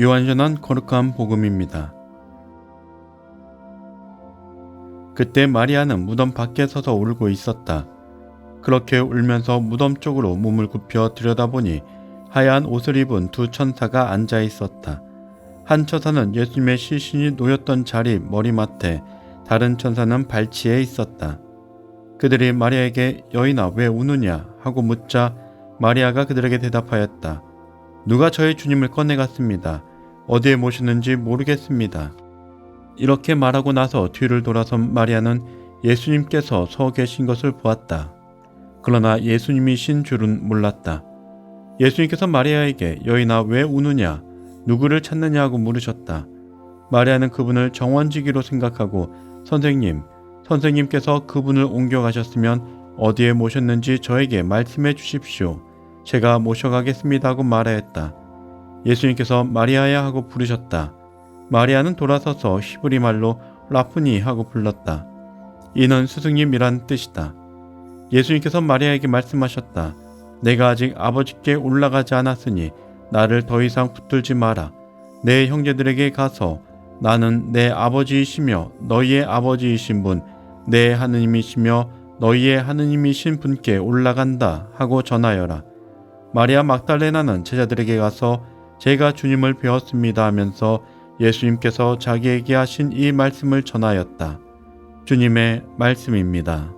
요한전한 거룩한 복음입니다. 그때 마리아는 무덤 밖에 서서 울고 있었다. 그렇게 울면서 무덤 쪽으로 몸을 굽혀 들여다보니 하얀 옷을 입은 두 천사가 앉아 있었다. 한 천사는 예수님의 시신이 놓였던 자리 머리맡에 다른 천사는 발치에 있었다. 그들이 마리아에게 여인아 왜 우느냐 하고 묻자 마리아가 그들에게 대답하였다. 누가 저의 주님을 꺼내갔습니다. 어디에 모셨는지 모르겠습니다. 이렇게 말하고 나서 뒤를 돌아선 마리아는 예수님께서 서 계신 것을 보았다. 그러나 예수님이신 줄은 몰랐다. 예수님께서 마리아에게 여인아 왜 우느냐 누구를 찾느냐고 물으셨다. 마리아는 그분을 정원지기로 생각하고 선생님, 선생님께서 그분을 옮겨가셨으면 어디에 모셨는지 저에게 말씀해 주십시오. 제가 모셔가겠습니다 하고 말하였다. 예수님께서 마리아야 하고 부르셨다. 마리아는 돌아서서 히브리 말로 라푸니 하고 불렀다. 이는 스승님이란 뜻이다. 예수님께서 마리아에게 말씀하셨다. 내가 아직 아버지께 올라가지 않았으니 나를 더 이상 붙들지 마라. 내 형제들에게 가서 나는 내 아버지이시며 너희의 아버지이신 분, 내 하느님이시며 너희의 하느님이신 분께 올라간다 하고 전하여라. 마리아 막달레나는 제자들에게 가서 제가 주님을 배웠습니다 하면서 예수님께서 자기에게 하신 이 말씀을 전하였다. 주님의 말씀입니다.